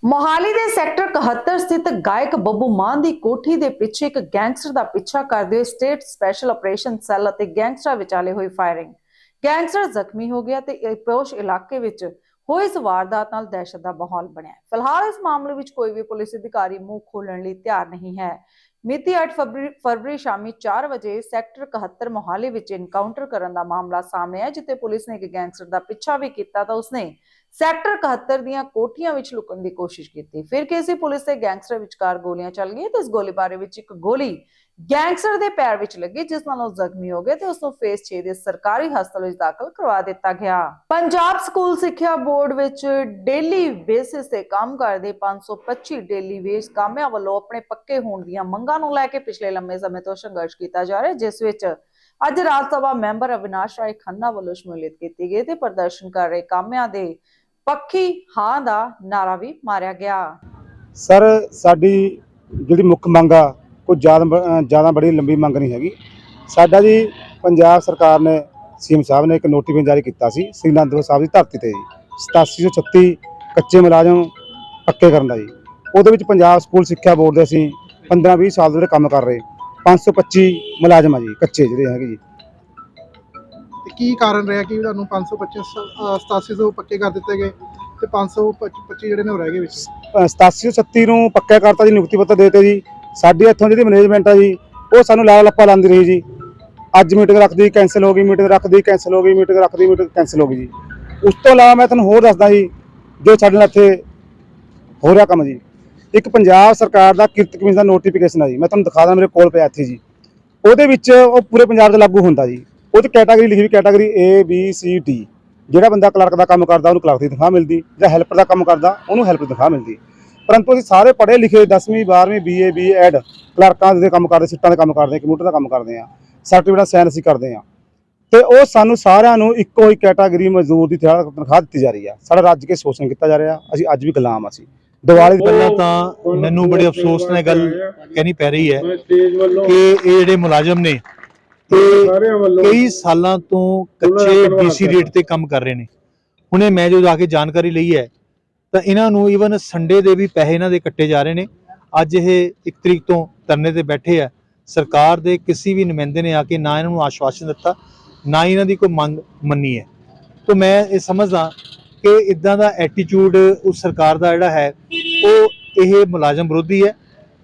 ਮੋਹਾਲੀ ਦੇ ਸੈਕਟਰ 71 ਸਥਿਤ ਗਾਇਕ ਬੱਬੂ ਮਾਨ ਦੀ ਕੋਠੀ ਦੇ ਪਿੱਛੇ ਇੱਕ ਗੈਂਗਸਟਰ ਦਾ ਪਿੱਛਾ ਕਰਦੇ ਹੋਏ ਸਟੇਟ ਸਪੈਸ਼ਲ ਆਪਰੇਸ਼ਨ ਸੈੱਲ ਅਤੇ ਗੈਂਗਸਟਰਾਂ ਵਿਚਾਲੇ ਹੋਈ ਫਾਇਰਿੰਗ। ਗੈਂਗਸਟਰ ਜ਼ਖਮੀ ਹੋ ਗਿਆ ਤੇ ਇਪੋਸ਼ ਇਲਾਕੇ ਵਿੱਚ ਹੋਈ ਇਸ ਵਾਰਦਾਤ ਨਾਲ ਦਹਿਸ਼ਤ ਦਾ ਮਾਹੌਲ ਬਣਿਆ ਫਿਲਹਾਲ ਇਸ ਮਾਮਲੇ ਵਿੱਚ ਕੋਈ ਵੀ ਪੁਲਿਸ ਅਧਿਕਾਰੀ ਮੂੰਹ ਖੋਲਣ ਲਈ ਤਿਆਰ ਨਹੀਂ ਹੈ। ਮਿਤੀ 8 ਫਰਵਰੀ ਸ਼ਾਮੀ 4 ਵਜੇ ਸੈਕਟਰ 71 ਮੋਹਾਲੀ ਵਿੱਚ ਇਨਕਾਊਂਟਰ ਕਰਨ ਦਾ ਮਾਮਲਾ ਸਾਹਮਣੇ ਆਇਆ, ਜਿੱਥੇ ਪੁਲਿਸ ਨੇ ਇੱਕ ਗੈਂਗਸਟਰ ਦਾ ਪਿੱਛਾ ਵੀ ਕੀਤਾ ਤਾਂ ਉਸਨੇ ਸੈਕਟਰ 71 ਦੀਆਂ ਕੋਠੀਆਂ ਵਿੱਚ ਲੁਕਣ ਦੀ ਕੋਸ਼ਿਸ਼ ਕੀਤੀ। ਫਿਰ ਕਿਸੇ ਪੁਲਿਸ ਤੇ ਗੈਂਗਸਟਰ ਵਿਚਕਾਰ ਗੋਲੀਆਂ ਚੱਲ ਗਈਆਂ ਤੇ ਇਸ ਗੋਲੀਬਾਰੀ ਵਿੱਚ ਇੱਕ ਗੋਲੀ ਗੈਂਗਸਟਰ ਦੇ ਪੈਰ ਵਿੱਚ ਲੱਗੀ, ਜਿਸ ਨਾਲ ਉਹ ਜ਼ਖਮੀ ਹੋ ਗਿਆ ਤੇ ਉਸ ਨੂੰ ਫੇਸ 6 ਦੇ ਸਰਕਾਰੀ ਹਸਪਤਾਲ ਵਿੱਚ ਦਾਖਲ ਕਰਵਾ ਦਿੱਤਾ ਗਿਆ। ਪੰਜਾਬ ਸਕੂਲ ਸਿੱਖਿਆ ਬੋਰਡ ਵਿੱਚ ਡੇਲੀ ਬੇਸਿਸ ਤੇ ਕੰਮ ਕਰਦੇ 525 ਡੇਲੀ ਵੇਜ ਕਾਮਿਆਂ ਵੱਲੋਂ ਆਪਣੇ ਪੱਕੇ ਹੋਣ ਦੀਆਂ ਮੰਗਾਂ ਨੂੰ ਲੈ ਕੇ ਪਿਛਲੇ ਲੰਮੇ ਸਮੇਂ ਤੋਂ ਸੰਘਰਸ਼ ਕੀਤਾ ਜਾ ਰਿਹਾ, ਜਿਸ ਵਿੱਚ ਅੱਜ ਰਾਜ ਸਭਾ ਮੈਂਬਰ ਅਵਿਨਾਸ਼ ਰਾਏ ਖੰਨਾ ਵੱਲੋਂ ਸ਼ਮੂਲੀਅਤ ਕੀਤੀ ਗਈ ਤੇ ਪ੍ਰਦਰਸ਼ਨ ਕਰ ਰਹੇ ਕਾਮਿਆਂ ਦੇ ਪੱਖੀ ਹਾਂ ਦਾ ਨਾਰਾ ਵੀ ਮਾਰਿਆ ਗਿਆ। ਸਰ, ਸਾਡੀ ਜਿਹੜੀ ਮੁੱਖ ਮੰਗ ਆ ਕੋਈ ਜ਼ਿਆਦਾ ਜ਼ਿਆਦਾ ਬੜੀ ਲੰਬੀ ਮੰਗ ਨਹੀਂ ਹੈਗੀ। ਸਾਡਾ ਜੀ ਪੰਜਾਬ ਸਰਕਾਰ ਨੇ ਸੀਐਮ ਸਾਹਿਬ ਨੇ ਇੱਕ ਨੋਟੀਫਿਕੇਸ਼ਨ ਜਾਰੀ ਕੀਤਾ ਸੀ ਸ੍ਰੀ ਅਨੰਦਪੁਰ ਸਾਹਿਬ ਦੀ ਧਰਤੀ ਤੇ ਜੀ 8736 ਕੱਚੇ ਮੁਲਾਜ਼ਮ ਪੱਕੇ ਕਰਨ ਦਾ ਜੀ। ਉਹਦੇ ਵਿੱਚ ਪੰਜਾਬ ਸਕੂਲ ਸਿੱਖਿਆ ਬੋਰਡ ਦੇ ਅਸੀਂ 15 20 ਸਾਲ ਤੋਂ ਕੰਮ ਕਰ ਰਹੇ 525 ਮੁਲਾਜ਼ਮ ਆ ਜੀ ਕੱਚੇ ਜਿਹੜੇ ਹੈਗੇ ਜੀ। ਤੇ ਕੀ ਕਾਰਨ ਰਿਹਾ ਕਿ ਤੁਹਾਨੂੰ 525 8700 ਪੱਕੇ ਕਰ ਦਿੱਤੇ ਗਏ ਤੇ 525 ਜਿਹੜੇ ਨੇ ਉਹ ਰਹਿ ਗਏ ਵਿੱਚ? 8736 ਨੂੰ ਪੱਕਾ ਕਰਤਾ ਜੀ ਨਿਯੁਕਤੀ ਪੱਤਰ ਦੇਤੇ ਜੀ। ਸਾਡੀ ਇੱਥੋਂ ਜਿਹੜੀ ਮੈਨੇਜਮੈਂਟ ਆ ਜੀ, ਉਹ ਸਾਨੂੰ ਲਾਲ ਲੱਪਾ ਲਾਉਂਦੀ ਰਹੀ ਜੀ। ਅੱਜ ਮੀਟਿੰਗ ਰੱਖਦੀ ਕੈਂਸਲ ਹੋ ਗਈ ਮੀਟਿੰਗ ਰੱਖਦੀ ਕੈਂਸਲ ਹੋ ਗਈ ਮੀਟਿੰਗ ਰੱਖਦੀ ਮੀਟਿੰਗ ਕੈਂਸਲ ਹੋ ਗਈ ਜੀ। ਉਸ ਤੋਂ ਇਲਾਵਾ ਮੈਂ ਤੁਹਾਨੂੰ ਹੋਰ ਦੱਸਦਾ ਜੀ, ਜੋ ਸਾਡੇ ਨਾਲ ਇੱਥੇ ਹੋ ਰਿਹਾ ਕੰਮ ਜੀ। ਇੱਕ ਪੰਜਾਬ ਸਰਕਾਰ ਦਾ ਕਿਰਤ ਕਮਿਸ਼ਨ ਦਾ ਨੋਟੀਫਿਕੇਸ਼ਨ ਆ ਜੀ। ਮੈਂ ਤੁਹਾਨੂੰ ਦਿਖਾ ਦਾਂ ਮੇਰੇ ਕੋਲ ਪਿਆ ਇੱਥੇ ਜੀ। ਉਹਦੇ ਵਿੱਚ ਉਹ ਪੂਰੇ ਪੰਜਾਬ 'ਚ ਲਾਗੂ ਹੁੰਦਾ ਜੀ। ਉਹ 'ਚ ਕੈਟਾਗਰੀ ਲਿਖੀ ਵੀ category A, B, C, D ਜਿਹੜਾ ਬੰਦਾ ਕਲਰਕ ਦਾ ਕੰਮ ਕਰਦਾ, ਉਹਨੂੰ ਕਲਰਕ ਦੀ ਤਨਖਾਹ ਮਿਲਦੀ। ਜਾਂ ਹੈਲਪਰ ਦਾ ਕੰਮ ਕਰਦਾ, ਉਹਨੂੰ ਹੈਲਪਰ ਦੀ ਤਨਖਾਹ ਮਿਲਦੀ। ਪਰੰਤੂ ਅਸੀਂ ਸਾਰੇ ਪੜ੍ਹੇ ਲਿਖੇ 10ਵੀਂ 12ਵੀਂ BA BA ਐਡ ਕਲਰਕਾਂ ਦੇ ਕੰਮ ਕਰਦੇ, ਸਿੱਟਾਂ ਦੇ ਕੰਮ ਕਰਦੇ ਹਾਂ ਕੰਪਿਊਟਰ ਦਾ ਕੰਮ ਕਰਦੇ ਹਾਂ ਸਰਟੀਫਿਕੇਟ ਸਾਈਨ ਅਸੀਂ ਕਰਦੇ ਹਾਂ। ਤੇ ਉਹ ਸਾਨੂੰ ਸਾਰਿਆਂ ਨੂੰ ਇੱਕੋ ਹੀ ਕੈਟਾਗਰੀ ਮਜ਼ਦੂਰ ਦੀ ਤਨਖਾਹ ਦਿੱਤੀ ਜਾ ਰਹੀ ਆ ਸਾਡਾ ਰੱਜ ਕੇ ਸ਼ੋਸ਼ਣ ਕੀਤਾ ਜਾ ਰਿਹਾ, ਅਸੀਂ ਅੱਜ ਵੀ ਗੁਲਾਮ ਅਸੀਂ। ਦੀਵਾਲੀ ਪਹਿਲਾਂ ਤਾਂ ਮੈਨੂੰ ਬੜੇ ਅਫਸੋਸ ਨਾਲ ਗੱਲ ਕਹਿਣੀ ਪੈ ਰਹੀ ਹੈ ਕਿ ਇਹ ਜਿਹੜੇ ਮੁਲਾਜ਼ਮ ਨੇ, ਇਹ ਕਈ ਸਾਲਾਂ ਤੋਂ ਕੱਚੇ ਡੀਸੀ ਰੇਟ ਤੇ ਕੰਮ ਕਰ ਰਹੇ ਨੇ। ਹੁਣੇ ਮੈਂ ਜੋ ਜਾ ਕੇ ਜਾਣਕਾਰੀ ਲਈ ਹੈ ਤਾਂ ਇਹਨਾਂ ਨੂੰ ਈਵਨ ਸੰਡੇ ਦੇ ਵੀ ਪੈਸੇ ਇਹਨਾਂ ਦੇ ਕੱਟੇ ਜਾ ਰਹੇ ਨੇ। ਅੱਜ ਇਹ 1 ਤਰੀਕ ਤੋਂ ਧਰਨੇ ਤੇ ਬੈਠੇ ਆ। ਸਰਕਾਰ ਦੇ ਕਿਸੇ ਵੀ ਨੁਮਾਇੰਦੇ ਨੇ ਆ ਕੇ ਨਾ ਇਹਨਾਂ ਨੂੰ ਆਸ਼ਵਾਸਨ ਦਿੱਤਾ, ਨਾ ਹੀ ਇਹਨਾਂ ਦੀ ਕੋਈ ਮੰਗ ਮੰਨੀ ਹੈ। ਤਾਂ ਮੈਂ ਇਹ ਸਮਝਦਾ ਕਿ ਇਦਾਂ ਦਾ ਐਟੀਟਿਊਡ ਉਸ ਸਰਕਾਰ ਦਾ ਜਿਹੜਾ ਹੈ, ਉਹ ਇਹ ਮੁਲਾਜ਼ਮ ਵਿਰੋਧੀ ਹੈ।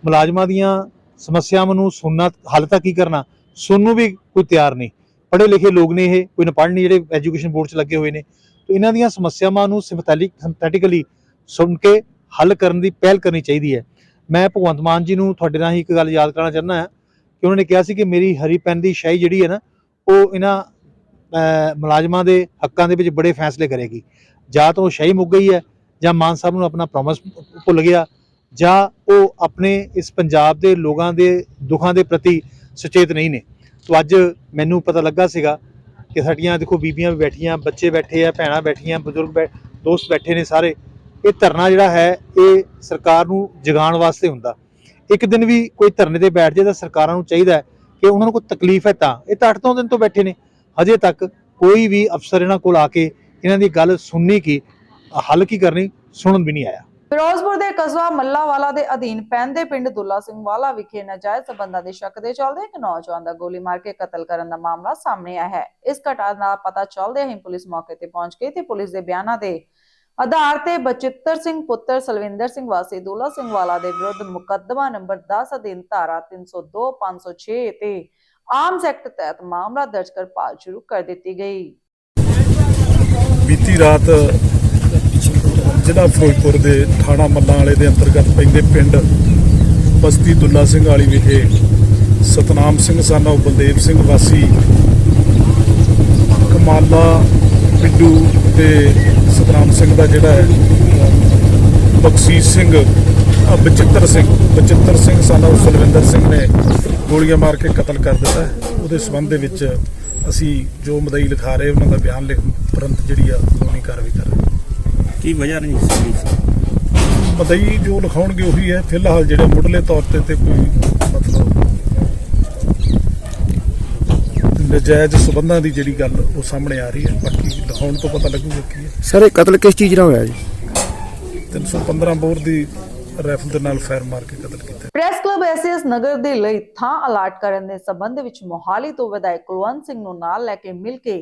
ਮੁਲਾਜ਼ਮਾਂ ਦੀਆਂ ਸਮੱਸਿਆਵਾਂ ਨੂੰ ਸੁਣਨਾ, ਹੱਲ ਤਾਂ ਕੀ ਕਰਨਾ? ਸੁਣਨ ਨੂੰ ਵੀ ਕੋਈ ਤਿਆਰ ਨਹੀਂ। ਪੜ੍ਹੇ ਲਿਖੇ ਲੋਕ ਨੇ ਇਹ, ਕੋਈ ਨਾ ਪੜ੍ਹ ਨਹੀਂ ਜਿਹੜੇ ਐਜੂਕੇਸ਼ਨ ਬੋਰਡ 'ਚ ਲੱਗੇ ਹੋਏ ਨੇ। ਤਾਂ ਇਹਨਾਂ ਦੀਆਂ ਸਮੱਸਿਆਵਾਂ ਨੂੰ ਸਿੰਪੈਥੈਟਿਕ ਸਿੰਥੈਟਿਕਲੀ ਸੁਣ ਕੇ ਹੱਲ ਕਰਨ ਦੀ ਪਹਿਲ ਕਰਨੀ ਚਾਹੀਦੀ ਹੈ। ਮੈਂ ਭਗਵੰਤ ਮਾਨ ਜੀ ਨੂੰ ਤੁਹਾਡੇ ਰਾਹੀਂ ਇੱਕ ਗੱਲ ਯਾਦ ਕਰਾਉਣਾ ਚਾਹੁੰਦਾ ਹਾਂ ਕਿ ਉਹਨਾਂ ਨੇ ਕਿਹਾ ਸੀ ਕਿ ਮੇਰੀ ਹਰੀ ਪੈਨ ਦੀ ਸ਼ਾਹੀ ਜਿਹੜੀ ਹੈ ਨਾ, ਉਹ ਇਹਨਾਂ ਮੁਲਾਜ਼ਮਾਂ ਦੇ ਹੱਕਾਂ ਦੇ ਵਿੱਚ ਬੜੇ ਫੈਸਲੇ ਕਰੇਗੀ। ਜਾਂ ਤਾਂ ਉਹ ਸ਼ਾਹੀ ਮੁੱਕ ਗਈ ਹੈ, ਜਾਂ ਮਾਨ ਸਾਹਿਬ ਨੂੰ ਆਪਣਾ ਪ੍ਰੋਮਿਸ ਭੁੱਲ ਗਿਆ, ਜਾਂ ਉਹ ਆਪਣੇ ਇਸ ਪੰਜਾਬ ਦੇ ਲੋਕਾਂ ਦੇ ਦੁੱਖਾਂ ਦੇ ਪ੍ਰਤੀ ਸੁਚੇਤ ਨਹੀਂ ਨੇ। ਤੋਂ ਅੱਜ ਮੈਨੂੰ ਪਤਾ ਲੱਗਾ ਸੀਗਾ ਕਿ ਸਾਡੀਆਂ ਦੇਖੋ ਬੀਬੀਆਂ ਵੀ ਬੈਠੀਆਂ, ਬੱਚੇ ਬੈਠੇ ਆ, ਭੈਣਾਂ ਬੈਠੀਆਂ, ਬਜ਼ੁਰਗ ਬੈ, ਦੋਸਤ ਬੈਠੇ ਨੇ ਸਾਰੇ। ਇਹ ਧਰਨਾ ਜਿਹੜਾ ਹੈ, ਇਹ ਸਰਕਾਰ ਨੂੰ ਜਗਾਉਣ ਵਾਸਤੇ ਹੁੰਦਾ। ਇੱਕ ਦਿਨ ਵੀ ਕੋਈ ਧਰਨੇ ਤੇ ਬੈਠ ਜਾਏ ਤਾਂ ਸਰਕਾਰਾਂ ਨੂੰ ਚਾਹੀਦਾ ਕਿ ਉਹਨਾਂ ਨੂੰ ਕੋਈ ਤਕਲੀਫ ਹੈ ਤਾਂ। ਇਹ ਤਾਂ 8 ਦਿਨ ਤੋਂ ਬੈਠੇ ਨੇ। ਹਜੇ ਤੱਕ ਕੋਈ ਵੀ ਅਫਸਰ ਇਹਨਾਂ ਕੋਲ ਆ ਕੇ ਇਹਨਾਂ ਦੀ ਗੱਲ ਸੁਣਨੀ ਕੀ, ਹੱਲ ਕੀ ਕਰਨੀ, ਸੁਣਨ ਵੀ ਨਹੀਂ ਆਇਆ। ਫਿਰੋਜ਼ਪੁਰ ਦੇ ਕਸਬਾ ਮੱਲਾਵਾਲਾ ਦੇ ਅਧੀਨ ਪੈਂਦੇ ਪਿੰਡ ਦੁੱਲਾ ਸਿੰਘ ਵਾਲਾ ਵਿਖੇ ਨਾਜਾਇਜ਼ ਸਬੰਧਾਂ ਦੇ ਸ਼ੱਕ ਦੇ ਚੱਲਦੇ ਇੱਕ ਨੌਜਵਾਨ ਦਾ ਗੋਲੀ ਮਾਰ ਕੇ ਕਤਲ ਕਰਨ ਦਾ ਮਾਮਲਾ ਸਾਹਮਣੇ ਆਇਆ ਹੈ। ਇਸ ਘਟਨਾ ਦਾ ਪਤਾ ਚੱਲਦੇ ਹੀ ਪੁਲਿਸ ਮੌਕੇ ਤੇ ਪਹੁੰਚ ਗਈ ਤੇ ਪੁਲਿਸ ਦੇ ਬਿਆਨਾਂ ਦੇ ਆਧਾਰ ਤੇ ਬਚਿੱਤਰ ਸਿੰਘ ਪੁੱਤਰ ਸਲਵਿੰਦਰ ਸਿੰਘ ਵਾਸੀ ਦੁੱਲਾ ਸਿੰਘ ਵਾਲਾ ਦੇ ਵਿਰੁੱਧ ਮੁਕੱਦਮਾ ਨੰਬਰ 10 ਅਧੀਨ ਧਾਰਾ 302 506 ਤੇ ਆਮ ਐਕਟ ਤਹਿਤ ਮਾਮਲਾ ਦਰਜ ਕਰ ਭਾਲ ਸ਼ੁਰੂ ਕਰ ਦਿੱਤੀ ਗਈ। ਬੀਤੀ ਰਾਤ ਜ਼ਿਲ੍ਹਾ ਫਿਰੋਜ਼ਪੁਰ ਦੇ ਥਾਣਾ ਮੱਲਾਂ ਵਾਲੇ ਦੇ ਅੰਤਰਗਤ ਪੈਂਦੇ ਪਿੰਡ ਬਸਤੀ ਦੁੱਲਾ ਸਿੰਘ ਵਾਲੀ ਵਿਖੇ ਸਤਨਾਮ ਸਿੰਘ ਸਾਨਾ ਬਲਦੇਵ ਸਿੰਘ ਵਾਸੀ, ਕਮਾਲਾ ਪਿੱਡੂ ਤੇ ਸਤਨਾਮ ਸਿੰਘ ਦਾ ਜਿਹੜਾ ਹੈ, ਬਖਸ਼ੀਸ਼ ਸਿੰਘ ਬਚਿੱਤਰ ਸਿੰਘ ਬਚਿੱਤਰ ਸਿੰਘ ਸਾਨਾ ਸੁਲਵਿੰਦਰ ਸਿੰਘ ਨੇ ਗੋਲੀਆਂ ਮਾਰ ਕੇ ਕਤਲ ਕਰ ਦਿੱਤਾ ਉਹਦੇ ਸਬੰਧ ਦੇ ਵਿੱਚ ਅਸੀਂ ਜੋ ਮਦਈ ਲਿਖਾ ਰਹੇ, ਉਹਨਾਂ ਦਾ ਬਿਆਨ ਲਿਖ ਤੁਰੰਤ ਜਿਹੜੀ ਆ ਕਾਨੂੰਨੀ ਕਾਰਵਾਈ ਕਰ ਰਹੇ ਕੀ ਵਜ੍ਹਾ ਨਹੀਂ ਸੀ ਮਦਈ ਜੋ ਲਿਖਾਉਣਗੇ ਉਹੀ ਹੈ। ਫਿਲਹਾਲ ਜਿਹੜੇ ਮੁੱਢਲੇ ਤੌਰ ਤੇ ਤੇ ਕੋਈ ਮਤਲਬ ਨਜਾਇਜ਼ ਸਬੰਧਾਂ ਦੀ ਜਿਹੜੀ ਗੱਲ ਉਹ ਸਾਹਮਣੇ ਆ ਰਹੀ ਹੈ। ਬਾਕੀ ਲਿਖਾਉਣ ਤੋਂ ਪਤਾ ਲੱਗੂਗਾ ਕੀ ਹੈ। ਸਰ ਇਹ ਕਤਲ ਕਿਸ ਚੀਜ਼ ਨਾਲ ਹੋਇਆ ਜੀ? 315 ਬੋਰ ਦੀ ਰਾਈਫਲ ਦੇ ਨਾਲ ਫਾਇਰ ਮਾਰ ਕੇ ਕਤਲ ਕੀਤਾ। ਪ੍ਰੈਸ ਕਲੱਬ ਐਸਐਸ ਨਗਰ ਦੇ ਲਈ ਥਾਂ ਅਲਾਟ ਕਰਨ ਦੇ ਸੰਬੰਧ ਵਿੱਚ ਮੋਹਾਲੀ ਤੋਂ ਵਿਧਾਇਕ ਕੁਲਵੰਤ ਸਿੰਘ ਨੂੰ ਨਾਲ ਲੈ ਕੇ ਮਿਲ ਕੇ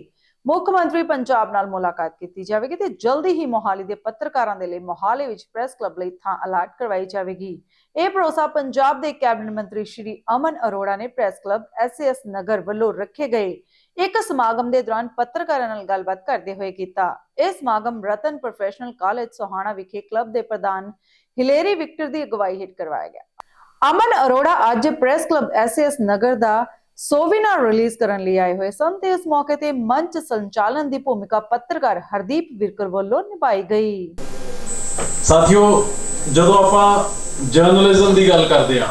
ਮੁੱਖ ਮੰਤਰੀ ਪੰਜਾਬ ਨਾਲ ਮੁਲਾਕਾਤ ਕੀਤੀ ਜਾਵੇਗੀ ਤੇ ਜਲਦੀ ਹੀ ਮੋਹਾਲੀ ਦੇ ਪੱਤਰਕਾਰਾਂ ਦੇ ਲਈ ਮੋਹਾਲੀ ਵਿੱਚ ਪ੍ਰੈਸ ਕਲੱਬ ਲਈ ਥਾਂ ਅਲਾਟ ਕਰਵਾਈ ਜਾਵੇਗੀ। ਇਹ ਭਰੋਸਾ ਪੰਜਾਬ ਦੇ ਕੈਬਨਿਟ ਮੰਤਰੀ ਸ਼੍ਰੀ ਅਮਨ ਅਰੋੜਾ ਨੇ ਪ੍ਰੈਸ ਕਲੱਬ ਐਸਐਸ ਨਗਰ ਵੱਲੋਂ ਰੱਖੇ ਗਏ। ਇੱਕ ਸਮਾਗਮ ਦੇ ਦੌਰਾਨ ਪੱਤਰਕਾਰਾਂ ਨਾਲ ਗੱਲਬਾਤ ਕਰਦੇ ਹੋਏ ਕੀਤਾ। ਇਹ ਸਮਾਗਮ ਰਤਨ ਪ੍ਰੋਫੈਸ਼ਨਲ ਕਾਲਜ ਸੋਹਾਣਾ ਵਿਖੇ ਕਲੱਬ ਦੇ ਪ੍ਰਧਾਨ ਹਿਲੇਰੀ ਵਿਕਟਰ ਦੀ ਅਗਵਾਈ ਹੇਠ ਕਰਵਾਇਆ ਗਿਆ। ਅਮਨ ਅਰੋੜਾ ਅੱਜ ਪ੍ਰੈਸ ਕਲੱਬ ਐਸਐਸ ਨਗਰ ਦਾ ਸੋਵੀਨਾਰ ਰਿਲੀਜ਼ ਕਰਨ ਲਈ ਆਏ ਹੋਏ ਸਨ ਤੇ ਇਸ ਮੌਕੇ ਤੇ ਮੰਚ ਸੰਚਾਲਨ ਦੀ ਭੂਮਿਕਾ ਪੱਤਰਕਾਰ ਹਰਦੀਪ ਵਿਰਕਰ ਵੱਲੋਂ ਨਿਭਾਈ ਗਈ। ਸਾਥੀਓ, ਜਦੋਂ ਆਪਾਂ ਜਰਨਲਿਜ਼ਮ ਦੀ ਗੱਲ ਕਰਦੇ ਆ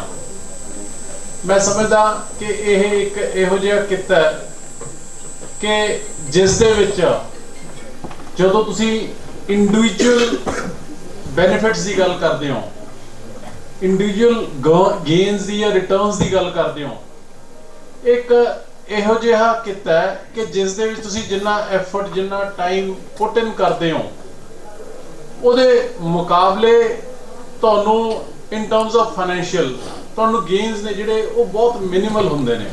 ਮੈਂ ਸਮਝਦਾ ਕਿ ਇਹ ਇੱਕ ਇਹੋ ਜਿਹਾ ਕਿੱਤਾ ਹੈ ਕਿ ਜਿਸ ਦੇ ਵਿੱਚ ਜਦੋਂ ਤੁਸੀਂ ਇੰਡੀਵਿਜੂਅਲ ਬੈਨੀਫਿਟਸ ਦੀ ਗੱਲ ਕਰਦੇ ਹੋ ਇੰਡੀਵਿਜੂਅਲ ਗੇਨਸ ਦੀ ਜਾਂ ਰਿਟਰਨਸ ਦੀ ਗੱਲ ਕਰਦੇ ਹੋ ਇੱਕ ਇਹੋ ਜਿਹਾ ਕਿੱਤਾ ਹੈ ਕਿ ਜਿਸ ਦੇ ਵਿੱਚ ਤੁਸੀਂ ਜਿੰਨਾ ਐਫਰਟ ਜਿੰਨਾ ਟਾਈਮ ਪੁੱਟ ਇਨ ਕਰਦੇ ਹੋ, ਉਹਦੇ ਮੁਕਾਬਲੇ ਤੁਹਾਨੂੰ ਇਨ ਟਰਮਸ ਆਫ ਫਾਈਨੈਂਸ਼ੀਅਲ ਤੁਹਾਨੂੰ ਗੇਨਸ ਨੇ ਜਿਹੜੇ ਉਹ ਬਹੁਤ ਮਿਨੀਮਲ ਹੁੰਦੇ ਨੇ।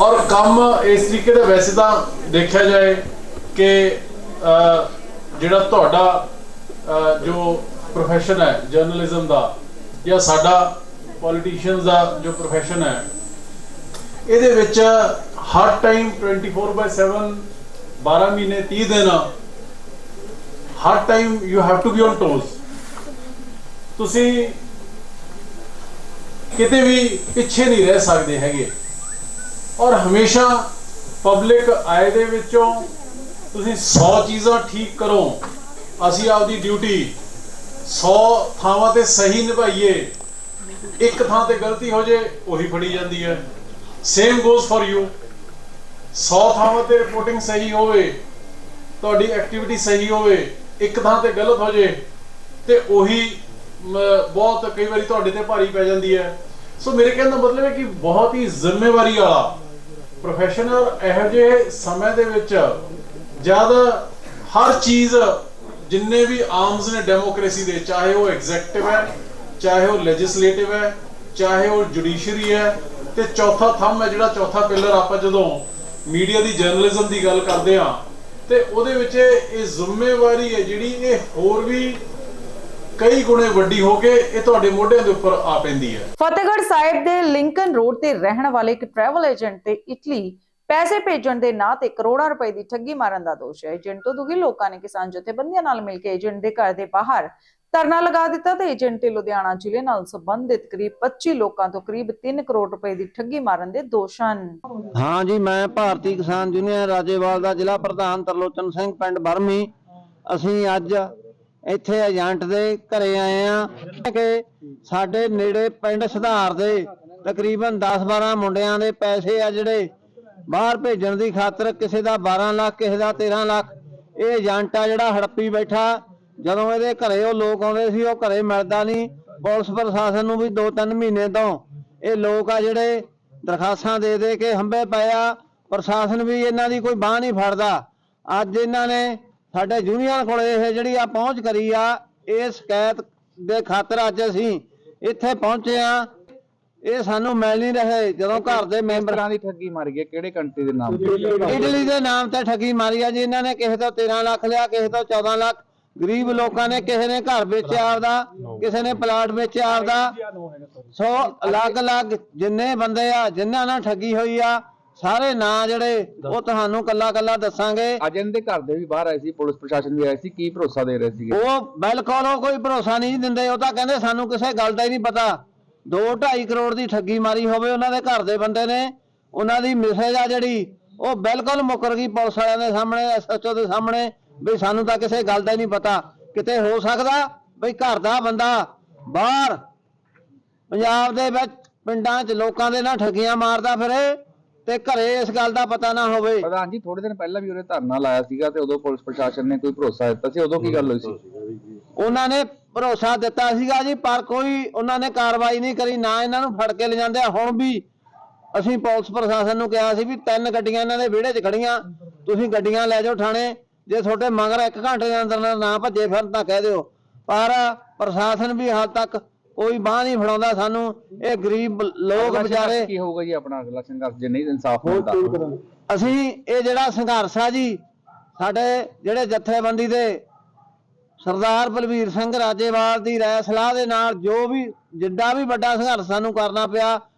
ਔਰ ਕੰਮ ਇਸ ਤਰੀਕੇ ਦਾ ਵੈਸੇ ਤਾਂ ਦੇਖਿਆ ਜਾਏ ਕਿ ਜਿਹੜਾ ਤੁਹਾਡਾ ਜੋ ਪ੍ਰੋਫੈਸ਼ਨ ਹੈ ਜਰਨਲਿਜ਼ਮ ਦਾ ਜਾਂ ਸਾਡਾ ਪੋਲੀਟੀਸ਼ੀਅਨਸ ਦਾ ਜੋ ਪ੍ਰੋਫੈਸ਼ਨ ਹੈ, ਇਹਦੇ ਵਿੱਚ ਹਰ ਟਾਈਮ 24/7 12 ਮਹੀਨੇ 30 ਦਿਨ, ਹਰ time you have to be on toes ਤੁਸੀਂ ਕਿਤੇ ਵੀ ਪਿੱਛੇ ਨਹੀਂ ਰਹਿ ਸਕਦੇ ਹੈਗੇ। ਔਰ ਹਮੇਸ਼ਾ ਪਬਲਿਕ ਆਏ ਦੇ ਵਿੱਚੋਂ ਤੁਸੀਂ 100 ਚੀਜ਼ਾਂ ਠੀਕ ਕਰੋ। ਅਸੀਂ ਆਪਦੀ ਡਿਊਟੀ 100 ਥਾਵਾਂ ਤੇ ਸਹੀ ਨਿਭਾਈਏ। ਇੱਕ ਥਾਂ ਤੇ ਗਲਤੀ ਹੋ ਜੇ, ਉਹੀ ਫੜੀ ਜਾਂਦੀ ਹੈ। ਸੇਮ ਗੋਜ਼ ਫॉर ਯੂ 100 ਥਾਵਾਂ ਤੇ ਰਿਪੋਰਟਿੰਗ ਸਹੀ ਹੋਵੇ, ਤੁਹਾਡੀ ਐਕਟੀਵਿਟੀ ਸਹੀ ਹੋਵੇ, ਇੱਕ ਥਾਂ ਤੇ ਗਲਤ ਹੋ ਜੇ, ਤੇ ਉਹੀ ਬਹੁਤ ਕਈ ਵਾਰੀ ਤੁਹਾਡੇ ਤੇ ਭਾਰੀ ਪੈ ਜਾਂਦੀ ਹੈ। ਸੋ ਮੇਰੇ ਕਹਿਣ ਦਾ ਮਤਲਬ ਹੈ ਕਿ ਬਹੁਤ ਹੀ ਜ਼ਿੰਮੇਵਾਰੀ ਵਾਲਾ ਪ੍ਰੋਫੈਸ਼ਨ ਔਰ ਇਹੋ ਜਿਹੇ ਸਮੇਂ ਦੇ ਵਿੱਚ ਜਦ ਹਰ ਚੀਜ਼ ਜਿੰਨੇ ਵੀ ਆਰਮਸ ਨੇ ਡੈਮੋਕ੍ਰੇਸੀ ਦੇ, ਚਾਹੇ ਉਹ ਐਗਜ਼ੈਕਟਿਵ ਹੈ ਚਾਹੇ ਉਹ ਲੈਜਿਸਲੇਟਿਵ ਹੈ, ਚਾਹੇ ਉਹ ਜੁਡੀਸ਼ਰੀ ਹੈ, ਤੇ ਚੌਥਾ ਥੰਮ ਹੈ ਜਿਹੜਾ ਚੌਥਾ ਪਿਲਰ ਆਪਾਂ ਜਦੋਂ ਮੀਡੀਆ ਦੀ ਜਰਨਲਿਜ਼ਮ ਦੀ ਗੱਲ ਕਰਦੇ ਆ ਤੇ ਉਹਦੇ ਵਿੱਚ ਇਹ ਜ਼ਿੰਮੇਵਾਰੀ ਹੈ ਜਿਹੜੀ ਇਹ ਹੋਰ ਵੀ ਕਈ ਗੁਣੇ ਵੱਡੀ ਹੋ ਕੇ ਇਹ ਤੁਹਾਡੇ ਮੋਢਿਆਂ ਦੇ ਉੱਪਰ ਆ ਪੈਂਦੀ ਹੈ। ਫਤਿਹਗੜ੍ਹ ਸਾਹਿਬ ਦੇ ਲਿੰਕਨ ਰੋਡ ਤੇ ਰਹਿਣ ਵਾਲੇ ਇੱਕ ਟਰੈਵਲ ਏਜੰਟ ਤੇ ਇਟਲੀ ਪੈਸੇ ਭੇਜਣ ਦੇ ਨਾਂ ਤੇ ਕਰੋੜਾਂ ਰੁਪਏ ਦੀ ਠੱਗੀ ਮਾਰਨ ਦਾ ਦੋਸ਼ ਹੈ। ਏਜੰਟ ਤੋਂ ਦੁਖੀ ਲੋਕਾਂ ਨੇ ਕਿਸਾਨ ਜਥੇਬੰਦੀਆਂ ਨਾਲ ਮਿਲ ਕੇ ਏਜੰਟ ਦੇ ਘਰ ਦੇ ਬਾਹਰ ਧਰਨਾ ਲਗਾ ਦਿੱਤਾ ਤੇ ਏਜੰਟ ਤੇ ਲੁਧਿਆਣਾ ਜ਼ਿਲ੍ਹੇ ਨਾਲ ਸੰਬੰਧਿਤ ਕਰੀਬ 25 ਲੋਕਾਂ ਤੋਂ ਕਰੀਬ 3 ਕਰੋੜ ਰੁਪਏ ਦੀ ਠੱਗੀ ਮਾਰਨ ਦੇ ਦੋਸ਼ ਹਾਂ ਜੀ, ਮੈਂ ਭਾਰਤੀ ਕਿਸਾਨ ਯੂਨੀਅਨ ਰਾਜੇਵਾਲ ਦਾ ਜ਼ਿਲ੍ਹਾ ਪ੍ਰਧਾਨ ਤਰਲੋਚਨ ਸਿੰਘ, ਪਿੰਡ ਬਰਮੀ। ਅਸੀਂ ਅੱਜ ਇੱਥੇ ਏਜੰਟ ਦੇ ਘਰੇ ਆਏ ਆ ਕਿ ਸਾਡੇ ਨੇੜੇ ਪਿੰਡ ਸੁਧਾਰ ਦੇ ਤਕਰੀਬਨ 10-12 ਮੁੰਡਿਆਂ ਦੇ ਪੈਸੇ ਆ ਜਿਹੜੇ ਬਾਹਰ ਭੇਜਣ ਦੀ ਖਾਤਰ ਕਿਸੇ ਦਾ 12 ਲੱਖ, ਕਿਸੇ ਦਾ 13 ਲੱਖ। ਇਹ ਏਜੰਟ ਆ ਜਿਹੜਾ ਹੜੱਪੀ ਬੈਠਾ। ਜਦੋਂ ਇਹਦੇ ਘਰੇ ਉਹ ਲੋਕ ਆਉਂਦੇ ਸੀ ਉਹ ਘਰੇ ਮਿਲਦਾ ਨਹੀਂ। ਪੁਲਿਸ ਪ੍ਰਸ਼ਾਸਨ ਨੂੰ ਵੀ 2-3 ਮਹੀਨੇ ਤੋਂ ਇਹ ਲੋਕ ਆ ਜਿਹੜੇ ਦਰਖਾਸਤਾਂ ਦੇ ਦੇ ਕੇ ਹੰਬੇ ਪਏ ਆ। ਪ੍ਰਸ਼ਾਸਨ ਵੀ ਇਹਨਾਂ ਦੀ ਕੋਈ ਬਾਹ ਨਹੀਂ ਫੜਦਾ। ਅੱਜ ਇਹਨਾਂ ਨੇ ਸਾਡੇ ਯੂਨੀਅਨ ਕੋਲ ਇਹ ਜਿਹੜੀ ਆ ਪਹੁੰਚ ਕਰੀ ਆ ਇਹ ਸ਼ਿਕਾਇਤ ਦੇ ਖਾਤਰ ਅੱਜ ਅਸੀਂ ਇੱਥੇ ਪਹੁੰਚੇ ਆ। ਇਹ ਸਾਨੂੰ ਮਿਲ ਨਹੀਂ ਰਹੇ। ਜਦੋਂ ਘਰ ਦੇ ਮੈਂਬਰਾਂ ਦੀ ਠੱਗੀ ਮਾਰੀ ਹੈ ਕਿਹੜੇ ਕੰਟਰੀ ਦੇ ਨਾਮ? ਇਟਲੀ ਦੇ ਨਾਮ ਤੇ ਠੱਗੀ ਮਾਰੀ ਆ ਜੀ। ਇਹਨਾਂ ਨੇ ਕਿਸੇ ਤੋਂ 13 ਲੱਖ ਲਿਆ ਕਿਸੇ ਤੋਂ 14 ਲੱਖ। ਗਰੀਬ ਲੋਕਾਂ ਨੇ ਕਿਸੇ ਨੇ ਘਰ ਵੇਚਿਆ ਆਪਦਾ ਕਿਸੇ ਨੇ ਪਲਾਟ ਵੇਚਿਆ ਆਪਦਾ ਸੋ ਅਲੱਗ-ਅਲੱਗ ਜਿੰਨੇ ਬੰਦੇ ਆ ਜਿਨ੍ਹਾਂ ਨਾਲ ਠੱਗੀ ਹੋਈ ਆ ਸਾਰੇ ਨਾਂ ਜਿਹੜੇ ਉਹ ਤੁਹਾਨੂੰ ਕੱਲਾ-ਕੱਲਾ ਦੱਸਾਂਗੇ। ਅੱਜ ਇਹਨਾਂ ਦੇ ਘਰ ਦੇ ਵੀ ਬਾਹਰ ਆਏ ਸੀ ਪੁਲਿਸ ਪ੍ਰਸ਼ਾਸਨ ਵੀ ਆਇਆ ਸੀ ਕੀ ਭਰੋਸਾ ਦੇ ਰਹੇ ਸੀਗੇ? ਉਹ ਬਿਲਕੁਲ ਉਹ ਕੋਈ ਭਰੋਸਾ ਨਹੀਂ ਦਿੰਦੇ ਉਹ ਤਾਂ ਕਹਿੰਦੇ ਸਾਨੂੰ ਕਿਸੇ ਗੱਲ ਦਾ ਹੀ ਨਹੀਂ ਪਤਾ। 2.5 ਕਰੋੜ ਦੀ ਠੱਗੀ ਮਾਰੀ ਹੋਵੇ ਉਹਨਾਂ ਦੇ ਘਰ ਦੇ ਬੰਦੇ ਨੇ ਉਹਨਾਂ ਦੀ ਮੈਸੇਜ ਆ ਜਿਹੜੀ ਉਹ ਬਿਲਕੁਲ ਮੁਕਰ ਗਈ ਪੁਲਿਸ ਵਾਲਿਆਂ ਦੇ ਸਾਹਮਣੇ ਐਸਐਚਓ ਦੇ ਸਾਹਮਣੇ। ਵੀ ਸਾਨੂੰ ਤਾਂ ਕਿਸੇ ਗੱਲ ਦਾ ਹੀ ਨਹੀਂ ਪਤਾ। ਕਿਤੇ ਹੋ ਸਕਦਾ? ਵੀ ਘਰ ਦਾ ਬੰਦਾ ਬਾਹਰ ਪੰਜਾਬ ਦੇ ਵਿੱਚ ਪਿੰਡਾਂ 'ਚ ਲੋਕਾਂ ਦੇ ਨਾਲ ਠੱਗੀਆਂ ਮਾਰਦਾ ਫਿਰੇ ਤੇ ਘਰੇ ਇਸ ਗੱਲ ਦਾ ਪਤਾ ਨਾ ਹੋਵੇ। ਪ੍ਰਧਾਨ ਜੀ ਥੋੜੇ ਦਿਨ ਪਹਿਲਾਂ ਵੀ ਉਹਨੇ ਧਰਨਾ ਲਾਇਆ ਸੀਗਾ ਤੇ ਉਦੋਂ ਪੁਲਿਸ ਪ੍ਰਸ਼ਾਸਨ ਨੇ ਕੋਈ ਭਰੋਸਾ ਦਿੱਤਾ ਸੀ? ਉਦੋਂ ਕੀ ਗੱਲ ਹੋਈ ਸੀ? ਉਹਨਾਂ ਨੇ ਭਰੋਸਾ ਦਿੱਤਾ ਸੀਗਾ ਜੀ ਪਰ ਕੋਈ ਉਹਨਾਂ ਨੇ ਕਾਰਵਾਈ ਨਹੀਂ ਕਰੀ ਨਾ ਇਹਨਾਂ ਨੂੰ ਫੜ ਕੇ ਲਿਜਾਂਦੇ। ਹੁਣ ਵੀ ਅਸੀਂ ਪੁਲਿਸ ਪ੍ਰਸ਼ਾਸਨ ਨੂੰ ਕਿਹਾ ਸੀ ਵੀ ਤਿੰਨ ਗੱਡੀਆਂ ਇਹਨਾਂ ਦੇ ਵਿਹੜੇ 'ਚ ਖੜੀਆਂ ਤੁਸੀਂ ਗੱਡੀਆਂ ਲੈ ਜਾਓ ਥਾਣੇ। ਜੇ ਤੁਹਾਡੇ ਮਗਰ ਇੱਕ ਘੰਟੇ ਦੇ ਅੰਦਰ ਨਾ ਭੱਜੇ ਫਿਰ ਤਾਂ ਕਹਿ ਦਿਓ। ਪਰ ਪ੍ਰਸ਼ਾਸਨ ਵੀ ਹਾਲ ਤੱਕ ਕੋਈ ਬਾਹ ਨਹੀਂ ਫੜਾਉਂਦਾ ਸਾਨੂੰ। ਇਹ ਗਰੀਬ ਲੋਕ ਵਿਚਾਰੇ ਕੀ ਹੋਊਗਾ ਜੀ ਆਪਣਾ? ਅਗਲਾ ਸੰਘਰਸ਼ ਜੇ ਨਹੀਂ ਇਨਸਾਫ ਮਿਲਦਾ ਅਸੀਂ ਇਹ ਜਿਹੜਾ ਸੰਘਰਸ਼ ਆ ਜੀ ਸਾਡੇ ਜਿਹੜੇ ਜਥੇਬੰਦੀ ਦੇ ਸਰਦਾਰ ਬਲਵੀਰ ਸਿੰਘ ਰਾਜੇਵਾਲ ਦੀ ਰਾਏ ਸਲਾਹ ਦੇ ਨਾਲ ਜੋ ਵੀ ਜਿੱਡਾ ਵੀ ਵੱਡਾ ਸੰਘਰਸ਼ ਸਾਨੂੰ ਕਰਨਾ ਪਿਆ